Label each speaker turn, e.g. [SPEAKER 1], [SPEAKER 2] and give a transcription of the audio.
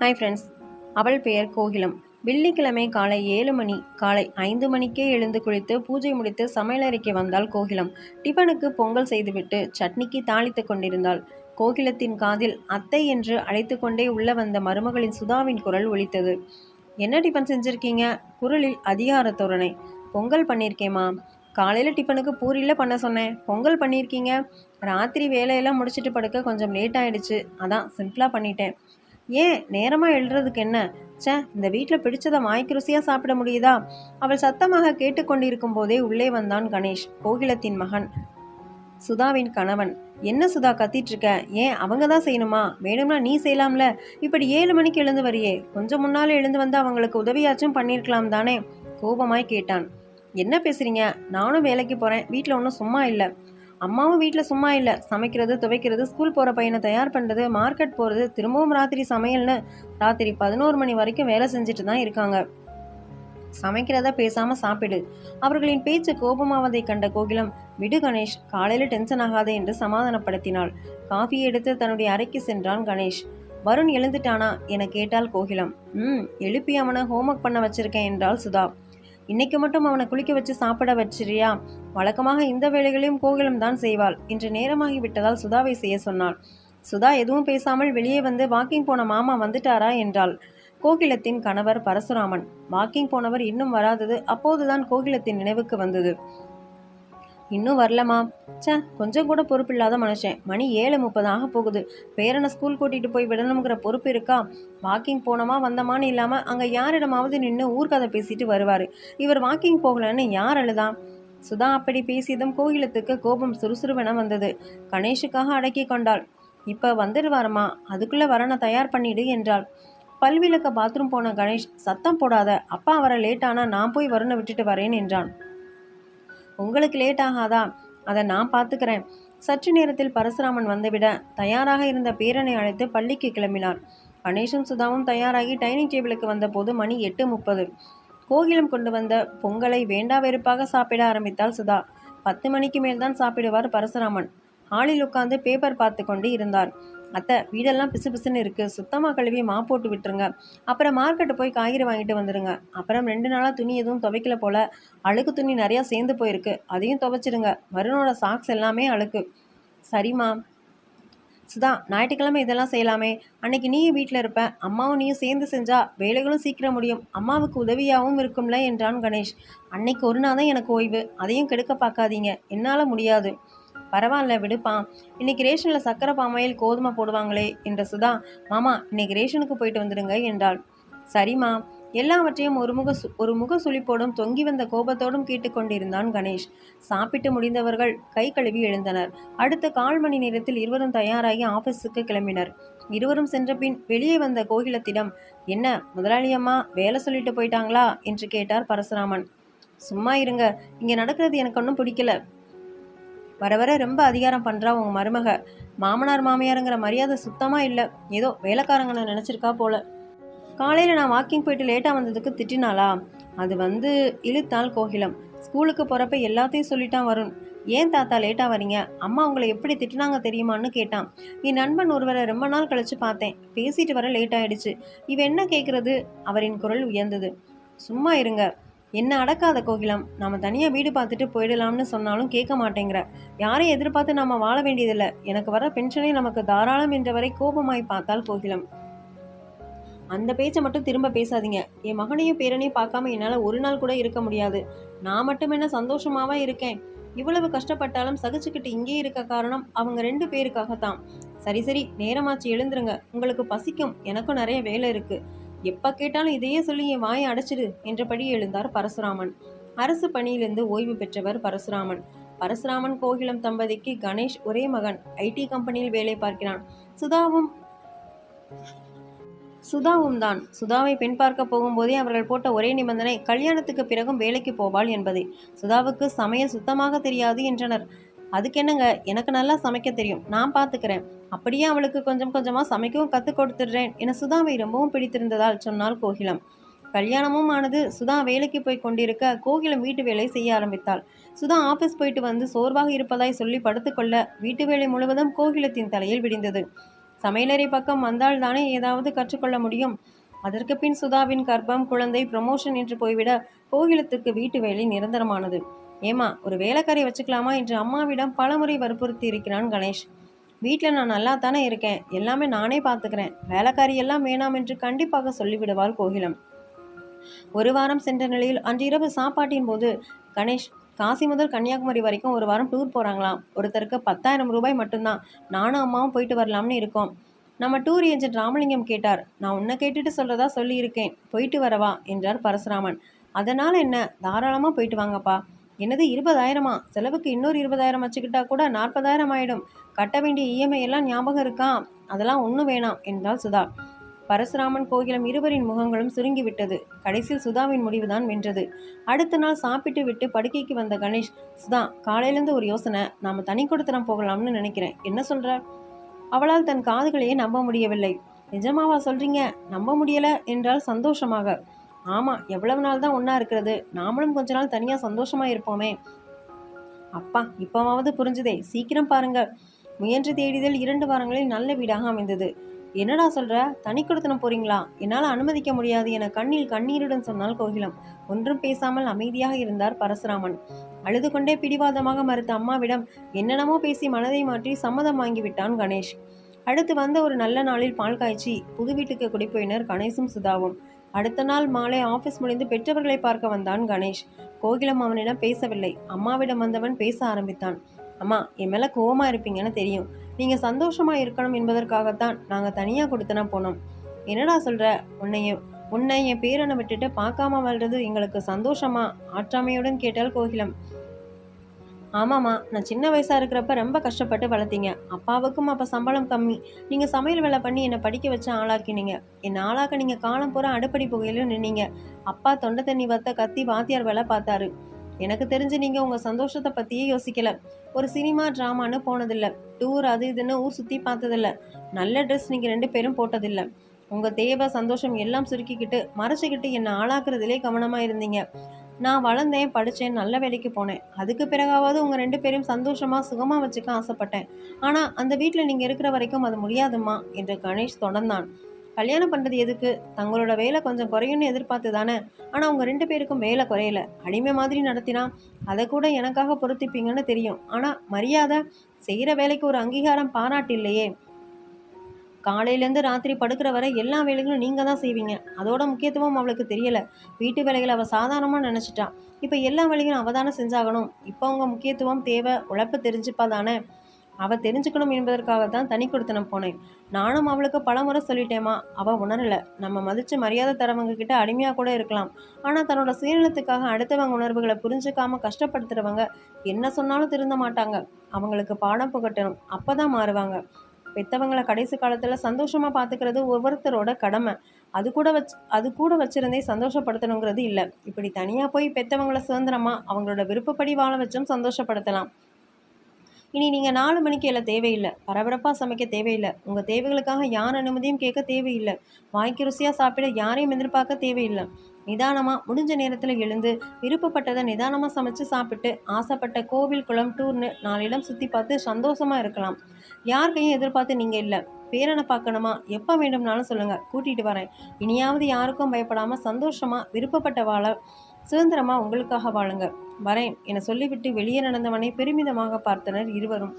[SPEAKER 1] Hi friends அவள் பெயர் கோகிலம். வெள்ளிக்கிழமை காலை ஏழு மணி காலை ஐந்து மணிக்கே எழுந்து குளித்து பூஜை முடித்து சமையலறைக்கு வந்தாள் கோகிலம். டிஃபனுக்கு பொங்கல் செய்துவிட்டு சட்னிக்கு தாளித்து கொண்டிருந்தாள். கோகிலத்தின் காதில் அத்தை என்று அழைத்து கொண்டே உள்ள வந்த மருமகளின் சுதாவின் குரல் ஒலித்தது. என்ன டிஃபன் செஞ்சுருக்கீங்க? குரலில் அதிகார தோரணை. பொங்கல் பண்ணியிருக்கேம்மா காலையில் டிஃபனுக்கு பூரியில் பண்ண சொன்னேன். பொங்கல் பண்ணியிருக்கீங்க ராத்திரி வேலையெல்லாம் முடிச்சிட்டு படுக்க கொஞ்சம் லேட் ஆகிடுச்சு அதான் சிம்பிளாக பண்ணிட்டேன். ஏன் நேரமாக எழுறதுக்கு என்ன? ச்சே இந்த வீட்டில் பிடிச்சதை மாய்க்கு ருசியாக சாப்பிட முடியுதா? அவள் சத்தமாக கேட்டுக்கொண்டிருக்கும் போதே உள்ளே வந்தான் கணேஷ் கோகிலத்தின் மகன். சுதாவின் கணவன். என்ன சுதா கத்திட்டு இருக்க ஏன் அவங்க தான் செய்யணுமா? வேணும்னா நீ செய்யலாம்ல. இப்படி ஏழு மணிக்கு எழுந்து வரியே. கொஞ்சம் முன்னால் எழுந்து வந்து அவங்களுக்கு உதவியாச்சும் பண்ணியிருக்கலாம் தானே? கோபமாய் கேட்டான். என்ன பேசுறீங்க? நானும் வேலைக்கு போகிறேன் வீட்டில் ஒன்றும் சும்மா இல்லை. அம்மாவும் வீட்டில் சும்மா இல்லை. சமைக்கிறது துவைக்கிறது ஸ்கூல் போகிற பையனை தயார் பண்ணுறது மார்க்கெட் போகிறது திரும்பவும் ராத்திரி சமையல்னு ராத்திரி பதினோரு மணி வரைக்கும் வேலை செஞ்சுட்டு தான் இருக்காங்க. சமைக்கிறத பேசாமல் சாப்பிடு. அவர்களின் பேச்சு கோபமாவதை கண்ட கோகிலம் விடு கணேஷ் காலையில் டென்ஷன் ஆகாதே என்று சமாதானப்படுத்தினாள். காஃபி எடுத்து தன்னுடைய அறைக்கு சென்றான் கணேஷ். வருண் எழுந்துட்டானா? என கேட்டால் கோகிலம். ம் எழுப்பி அவனை ஹோம்ஒர்க் பண்ண வச்சிருக்கேன் என்றாள் சுதா. இன்னைக்கு மட்டும் அவனை குளிக்க வச்சு சாப்பிட வச்சிரியா வழக்கமாக இந்த வேலைகளையும் கோகிலம் தான் செய்வாள். இன்று நேரமாகி விட்டதால் சுதாவை செய்ய சொன்னாள். சுதா எதுவும் பேசாமல் வெளியே வந்து வாக்கிங் போன மாமா வந்துட்டாரா என்றாள். கோகிலத்தின் கணவர் பரசுராமன். வாக்கிங் போனவர் இன்னும் வராதது அப்போதுதான் கோகிலத்தின் நினைவுக்கு வந்தது. இன்னும் வரலமா? ச்சே கொஞ்சம் கூட பொறுப்பில்லாத மனுஷன். மணி ஏழு முப்பது ஆக போகுது. பேரனை ஸ்கூல் கூட்டிட்டு போய் விடணுங்கிற பொறுப்பு இருக்கா? வாக்கிங் போனோமா வந்தமான்னு இல்லாமல் அங்கே யாரிடமாவது நின்று ஊர்க்கதை பேசிட்டு வருவார். இவர் வாக்கிங் போகலன்னு யார் அழுதா? சுதா அப்படி பேசியதும் கோகிலத்துக்கு கோபம் சுறுசுறுவென வந்தது. கணேஷுக்காக அடக்கி கொண்டாள். இப்போ வந்துடுவாரம்மா அதுக்குள்ளே வரனை தயார் பண்ணிடு என்றாள். பல்விளக்க பாத்ரூம் போன கணேஷ் சத்தம் போடாத. அப்பா வர லேட்டானா நான் போய் வரணை விட்டுட்டு வரேன் என்றான். உங்களுக்கு லேட் ஆகாதா? அதை நான் பார்த்துக்கிறேன். சற்று நேரத்தில் பரசுராமன் வந்துவிட தயாராக இருந்த பேரனை அழைத்து பள்ளிக்கு கிளம்பினார். கணேஷும் சுதாவும் தயாராகி டைனிங் டேபிளுக்கு வந்தபோது மணி எட்டு முப்பது. கோகிலம் கொண்டு வந்த பொங்கலை வேண்டா வெறுப்பாக சாப்பிட ஆரம்பித்தாள் சுதா. பத்து மணிக்கு மேல் தான் சாப்பிடுவார் பரசுராமன். ஹாலில் உட்கார்ந்து பேப்பர் பார்த்து கொண்டு இருந்தார். அத்தை வீடெல்லாம் பிசு பிசுன்னு இருக்குது சுத்தமாக கழுவி மா போட்டு விட்டுருங்க. அப்புறம் மார்க்கெட்டு போய் காய்கறி வாங்கிட்டு வந்துடுங்க அப்புறம் ரெண்டு நாளாக துணி எதுவும் துவைக்கல போல். அழுக்கு துணி நிறையா சேர்ந்து போயிருக்கு. அதையும் துவைச்சிடுங்க. வருணோட சாக்ஸ் எல்லாமே அழுக்கு. சரிம்மா சுதா ஞாயிற்றுக்கிழமை இதெல்லாம் செய்யலாமே. அன்னைக்கு நீயும் வீட்டில் இருப்ப. அம்மாவும் நீயும் சேர்ந்து செஞ்சா வேலைகளும் சீக்கிரம் முடியும். அம்மாவுக்கு உதவியாகவும் இருக்கும்ல என்றான் கணேஷ். அன்னைக்கு ஒரு நாள் தான் எனக்கு ஓய்வு. அதையும் கெடுக்க பார்க்காதீங்க. என்னால் முடியாது. பரவாயில்ல விடுப்பா. இன்னைக்கு ரேஷனில் சக்கரை பாமையில் கோதுமை போடுவாங்களே என்ற சுதா மாமா இன்னைக்கு ரேஷனுக்கு போயிட்டு வந்துடுங்க என்றாள். சரிம்மா. எல்லாவற்றையும் ஒரு முக சு- ஒரு முக சுழிப்போடும் தொங்கி வந்த கோபத்தோடும் கேட்டுக்கொண்டிருந்தான் கணேஷ். சாப்பிட்டு முடிந்தவர்கள் கை கழுவி எழுந்தனர். அடுத்த கால் மணி நேரத்தில் இருவரும் தயாராகி ஆஃபீஸுக்கு கிளம்பினர். இருவரும் சென்ற பின் வெளியே வந்த கோகிலத்திடம் என்ன முதலாளியம்மா வேலை சொல்லிட்டு போயிட்டாங்களா? என்று கேட்டார் பரசுராமன். சும்மா இருங்க. இங்கே நடக்கிறது எனக்கு ஒன்றும் பிடிக்கல. வர வர ரொம்ப அதிகாரம் பண்ணுறா உங்கள் மருமக. மாமனார் மாமியாருங்கிற மரியாதை சுத்தமாக இல்லை. ஏதோ வேலைக்காரங்களை நினச்சிருக்கா போல். காலையில் நான் வாக்கிங் போயிட்டு லேட்டாக வந்ததுக்கு திட்டினாளா? அது வந்து இழுத்தாள் கோகிலம். ஸ்கூலுக்கு போகிறப்ப எல்லாத்தையும் சொல்லிட்டான் வருண். ஏன் தாத்தா லேட்டாக வரீங்க அம்மா உங்களை எப்படி திட்டினாங்க தெரியுமான்னு கேட்டான். என் நண்பன் ஒருவரை ரொம்ப நாள் கழித்து பார்த்தேன். பேசிட்டு வர லேட் ஆயிடுச்சு. இவ என்ன கேட்குறது அவரின் குரல் உயர்ந்தது. சும்மா இருங்க. என்ன அடக்காத கோகிலம்? நம்ம தனியாக வீடு பார்த்துட்டு போயிடலாம்னு சொன்னாலும் கேட்க மாட்டேங்கிற. யாரையும் எதிர்பார்த்து நம்ம வாழ வேண்டியதில்லை. எனக்கு வர பென்ஷனே நமக்கு தாராளம் என்றவரை கோபமாய் பார்த்தால் கோகிலம். அந்த பேச்சை மட்டும் திரும்ப பேசாதீங்க. என் மகனையும் பேரனையும் பார்க்காம என்னால் ஒரு நாள் கூட இருக்க முடியாது. நான் மட்டும் என்ன சந்தோஷமாவா இருக்கேன்? இவ்வளவு கஷ்டப்பட்டாலும் சகிச்சுக்கிட்டு இங்கே இருக்க காரணம் அவங்க ரெண்டு பேருக்காகத்தான். சரி சரி நேரமாச்சு எழுந்துருங்க. உங்களுக்கு பசிக்கும். எனக்கும் நிறைய வேலை இருக்குது எப்ப கேட்டாலும் இதையே சொல்லி என் வாயை அடைச்சிடு என்றபடி எழுந்தார் பரசுராமன். அரசு பணியிலிருந்து ஓய்வு பெற்றவர் பரசுராமன். பரசுராமன் கோகிலம் தம்பதிக்கு கணேஷ் ஒரே மகன். ஐடி கம்பெனியில் வேலை பார்க்கிறான். சுதாவும் சுதாவும் தான். சுதாவை பெண் பார்க்க போகும்போதே அவர்கள் போட்ட ஒரே நிபந்தனை கல்யாணத்துக்கு பிறகும் வேலைக்கு போவாள் என்பதே. சுதாவுக்கு சமையல் சுத்தமாக தெரியாது என்றனர். அதுக்கு என்னங்க? எனக்கு நல்லா சமைக்க தெரியும். நான் பார்த்துக்கிறேன் அப்படியே அவளுக்கு கொஞ்சம் கொஞ்சமாக சமைக்கவும் கற்றுக் கொடுத்துடுறேன். என சுதாவை ரொம்பவும் பிடித்திருந்ததால் சொன்னாள் கோகிலம். கல்யாணமும் ஆனது சுதா வேலைக்கு போய் கொண்டிருக்க கோகிலம் வீட்டு வேலை செய்ய ஆரம்பித்தாள். சுதா ஆஃபீஸ் போயிட்டு வந்து சோர்வாக இருப்பதாய் சொல்லி படுத்துக்கொள்ள வீட்டு வேலை முழுவதும் கோகிலத்தின் தலையில் விடிந்தது. சமையலறை பக்கம் வந்தால் தானே ஏதாவது கற்றுக்கொள்ள முடியும்? அதற்கு பின் சுதாவின் கர்ப்பம் குழந்தை ப்ரமோஷன் என்று போய்விட கோகிலத்துக்கு வீட்டு வேலை நிரந்தரமானது. ஏமா ஒரு வேலைக்காரி வச்சுக்கலாமா என்று அம்மாவிடம் பலமுறை வற்புறுத்தி இருக்கிறான் கணேஷ். வீட்டில் நான் நல்லா தானே இருக்கேன். எல்லாமே நானே பார்த்துக்கிறேன் வேலைக்காரி எல்லாம் வேணாம் என்று கண்டிப்பாக சொல்லிவிடுவாள் கோகிலம். ஒரு வாரம் சென்ற நிலையில் அன்று இரவு சாப்பாட்டின் போது கணேஷ் காசி முதல் கன்னியாகுமரி வரைக்கும் ஒரு வாரம் டூர் போகிறாங்களாம் ஒருத்தருக்கு பத்தாயிரம் ரூபாய் மட்டும்தான். நானும் அம்மாவும் போயிட்டு வரலாம்னு இருக்கோம். நம்ம டூர் ஏஜென்ட் ராமலிங்கம் கேட்டார் நான் உன்னை கேட்டுட்டு சொல்கிறதா சொல்லியிருக்கேன் போயிட்டு வரவா? என்றார் பரசுராமன். அதனால் என்ன? தாராளமாக போயிட்டு வாங்கப்பா. என்னது இருபதாயிரமா? செலவுக்கு இன்னொரு இருபதாயிரம் வச்சுக்கிட்டா கூட நாற்பதாயிரம் ஆயிடும். கட்ட வேண்டிய இஎம்ஐ எல்லாம் ஞாபகம் இருக்கா? அதெல்லாம் ஒன்றும் வேணாம் என்றாள் சுதா. பரசுராமன் கோகிலம் இருவரின் முகங்களும் சுருங்கிவிட்டது. கடைசியில் சுதாவின் முடிவுதான் வென்றது. அடுத்த நாள் சாப்பிட்டு விட்டு படுக்கைக்கு வந்த கணேஷ் சுதா காலையிலேருந்து ஒரு யோசனை. நாம தனி கொடுத்தனம் போகலாம்னு நினைக்கிறேன். என்ன சொல்கிறார் அவளால் தன் காதுகளையே நம்ப முடியவில்லை. நிஜமாவா சொல்றீங்க? நம்ப முடியல என்றால் சந்தோஷமாக. ஆமா எவ்வளவு நாள் தான் ஒன்றா இருக்கிறது. நாமளும் கொஞ்ச நாள் தனியாக சந்தோஷமாக இருப்போமே. அப்பா இப்போவாவது புரிஞ்சுதே. சீக்கிரம் பாருங்கள் முயன்று தேடிதல் இரண்டு வாரங்களில் நல்ல வீடாக அமைந்தது. என்னடா சொல்கிற தனி கொடுத்தனம் போறீங்களா? என்னால் அனுமதிக்க முடியாது. என கண்ணில் கண்ணீருடன் சொன்னால் கோகிலம். ஒன்றும் பேசாமல் அமைதியாக இருந்தார் பரசுராமன். அழுது கொண்டே பிடிவாதமாக மறுத்த அம்மாவிடம் என்னென்னமோ பேசி மனதை மாற்றி சம்மதம் வாங்கிவிட்டான் கணேஷ். அடுத்து வந்த ஒரு நல்ல நாளில் பால் காய்ச்சி புது வீட்டுக்கு குடிப்போயினர் கணேசும் சுதாவும். அடுத்த நாள் மாலை ஆஃபீஸ் முடிந்து பெற்றவர்களை பார்க்க வந்தான் கணேஷ். கோகிலம் அவனிடம் பேசவில்லை. அம்மாவிடம் வந்தவன் பேச ஆரம்பித்தான். அம்மா என் மேலே கோவமாக இருப்பீங்கன்னு தெரியும். நீங்கள் சந்தோஷமாக இருக்கணும் என்பதற்காகத்தான் நாங்கள் தனியாக கொடுத்தனா போனோம். என்னடா சொல்கிற உன்னைய உன்னை என் பேரனை விட்டுட்டு பார்க்காம வாழ்றது எங்களுக்கு சந்தோஷமா? ஆற்றாமையுடன் கேட்டால் கோகிலம். ஆமாம்மா நான் சின்ன வயசாக இருக்கிறப்ப ரொம்ப கஷ்டப்பட்டு வளர்த்தீங்க. அப்பாவுக்கும் அப்போ சம்பளம் கம்மி. நீங்கள் சமையல் வேலை பண்ணி என்னை படிக்க வச்சு ஆளாக்கினீங்க. என்னை ஆளாக்க நீங்கள் காலம் பூரா அடுப்படி புகையிலும் நின்னீங்க. அப்பா தொண்டை தண்ணி வத்த கத்தி வாத்தியார் வேலை பார்த்தாரு. எனக்கு தெரிஞ்சு நீங்கள் உங்கள் சந்தோஷத்தை பற்றியே யோசிக்கல. ஒரு சினிமா ட்ராமான்னு போனதில்லை. டூர் அது இதுன்னு ஊர் சுற்றி பார்த்ததில்ல. நல்ல ட்ரெஸ் நீங்கள் ரெண்டு பேரும் போட்டதில்லை. உங்கள் தேவை சந்தோஷம் எல்லாம் சுருக்கிக்கிட்டு மறைச்சிக்கிட்டு என்னை ஆளாக்குறதுலே கவனமாக இருந்தீங்க. நான் வளர்ந்தேன் படித்தேன் நல்ல வேலைக்கு போனேன். அதுக்கு பிறகாவது உங்கள் ரெண்டு பேரையும் சந்தோஷமாக சுகமாக வச்சுக்க ஆசைப்பட்டேன். ஆனால் அந்த வீட்டில் நீங்கள் இருக்கிற வரைக்கும் அது முடியாதும்மா என்று கணேஷ் தொடர்ந்தான். கல்யாணம் பண்ணுறது எதுக்கு? தங்களோட வேலை கொஞ்சம் குறையும்னு எதிர்பார்த்து தானே? ஆனால் அவங்க ரெண்டு பேருக்கும் வேலை குறையல. அடிமை மாதிரி நடத்தினா அதை கூட எனக்காக பொருத்திப்பீங்கன்னு தெரியும். ஆனால் மரியாதை செய்கிற வேலைக்கு ஒரு அங்கீகாரம் பாராட்டு இல்லையே காலையிலேருந்து ராத்திரி படுக்கிற வரை எல்லா வேலைகளும் நீங்கள் தான் செய்வீங்க. அதோட முக்கியத்துவம் அவளுக்கு தெரியலை. வீட்டு வேலைகளை அவள் சாதாரணமாக நினச்சிட்டா. இப்போ எல்லா வேலைகளும் அவள் தானே செஞ்சாகணும். இப்போ அவங்க முக்கியத்துவம் தேவை உழைப்பு தெரிஞ்சுப்பா தானே? அவள் தெரிஞ்சுக்கணும் என்பதற்காக தான் தனி கொடுத்தனம் போனேன். நானும் அவளுக்கு பல முறை சொல்லிட்டேமா அவள் உணரலை. நம்ம மதித்து மரியாதை தரவங்க கிட்ட அடிமையாக கூட இருக்கலாம். ஆனால் தன்னோட சுயநலத்துக்காக அடுத்தவங்க உணர்வுகளை புரிஞ்சுக்காம கஷ்டப்படுத்துறவங்க என்ன சொன்னாலும் திருந்த மாட்டாங்க. அவங்களுக்கு பாடம் புகட்டணும். அப்போ தான் மாறுவாங்க. பெத்தவங்களை கடைசி காலத்தில் சந்தோஷமாக பார்த்துக்கிறது ஒவ்வொருத்தரோட கடமை. அது கூட வச்சு அது கூட வச்சிருந்தே சந்தோஷப்படுத்தணுங்கிறது இல்லை. இப்படி தனியாக போய் பெத்தவங்களை சுதந்திரமாக அவங்களோட விருப்பப்படி வாழ வச்சும் சந்தோஷப்படுத்தலாம். இனி நீங்கள் நாலு மணிக்கு எல்லாம் தேவையில்லை. பரபரப்பாக சமைக்க தேவையில்லை. உங்கள் தேவைகளுக்காக யார் அனுமதியும் கேட்க தேவையில்லை. வாய்க்கு ருசியாக சாப்பிட யாரையும் எதிர்பார்க்க தேவையில்லை. நிதானமாக முடிஞ்ச நேரத்தில் எழுந்து விருப்பப்பட்டதை நிதானமாக சமைச்சு சாப்பிட்டு ஆசைப்பட்ட கோவில் குளம் டூர்னு நாலிடம் சுற்றி பார்த்து சந்தோஷமாக இருக்கலாம். யார் கையும் எதிர்பார்த்து நீங்கள் இல்லை. பேரனை பார்க்கணுமா? எப்போ வேண்டும்னாலும் சொல்லுங்கள் கூட்டிகிட்டு வரேன். இனியாவது யாருக்கும் பயப்படாமல் சந்தோஷமாக விருப்பப்பட்ட வாழ சுதந்திரமாக உங்களுக்காக வாழுங்க. வரேன். என சொல்லிவிட்டு வெளியே நடந்தவனை பெருமிதமாக பார்த்தனர் இருவரும்.